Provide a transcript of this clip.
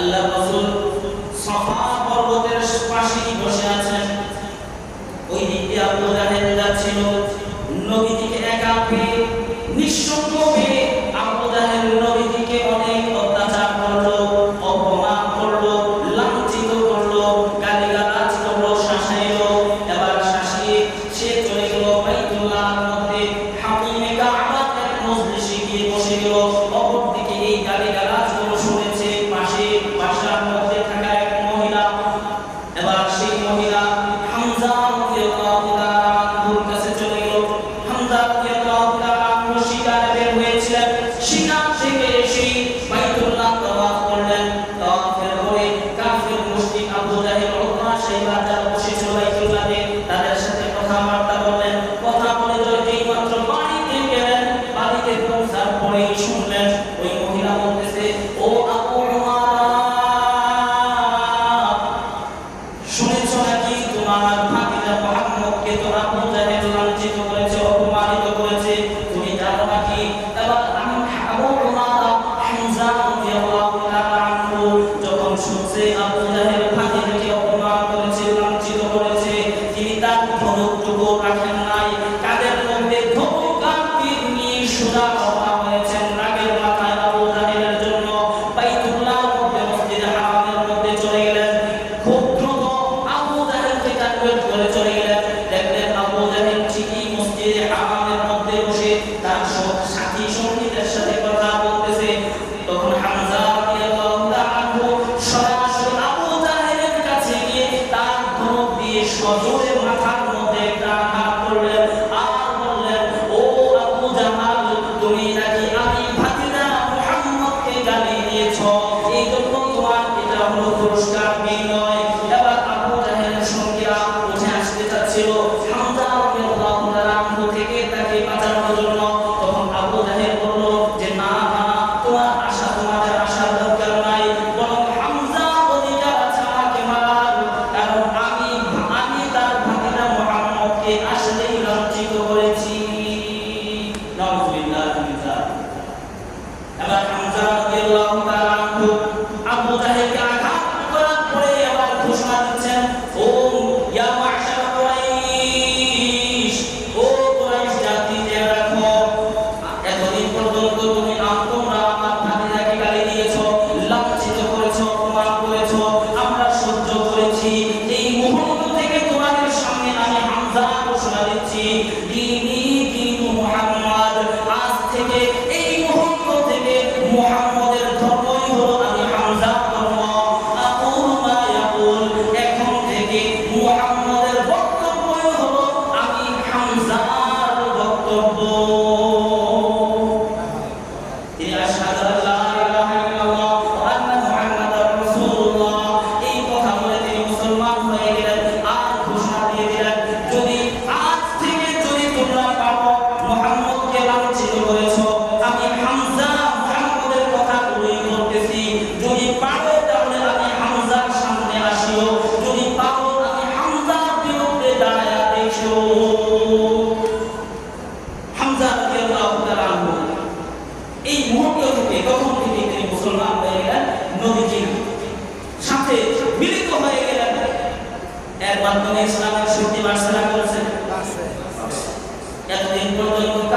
আল্লাহ রাসূল ওই দিকে আবু জাহেল যাচ্ছিল নবীজিকে একা পেয়ে অনেক অত্যাচার করল, অপমান করল, লাঞ্ছিত করল, গালিগালাজ করল এবার শাসিয়ে সে চলে গেল বাইতুল্লাহর মধ্যে। হাকিমে কাবাতের গিয়ে বসে 나옵니다. শুনছে আবু জাহেল দিয়ে সজোরে মাথার মধ্যে একটা আঘাত করলেন ও আবু জাহাল, তুমি নাকি আমি ভাতিনা মুহাম্মদকে দিয়েছ? এই জন্য তোমার এটা হলো পুরস্কার বিনয় হামজা রাদিয়াল্লাহু এই মুহূর্ত মুসলমান হয়ে গেলেন? নবীজির সাথে মিলিত হয়ে গেলেন। এর মাধ্যমে ইসলামের শক্তি বার্ষনা করেছেন এতদিন পর্যন্ত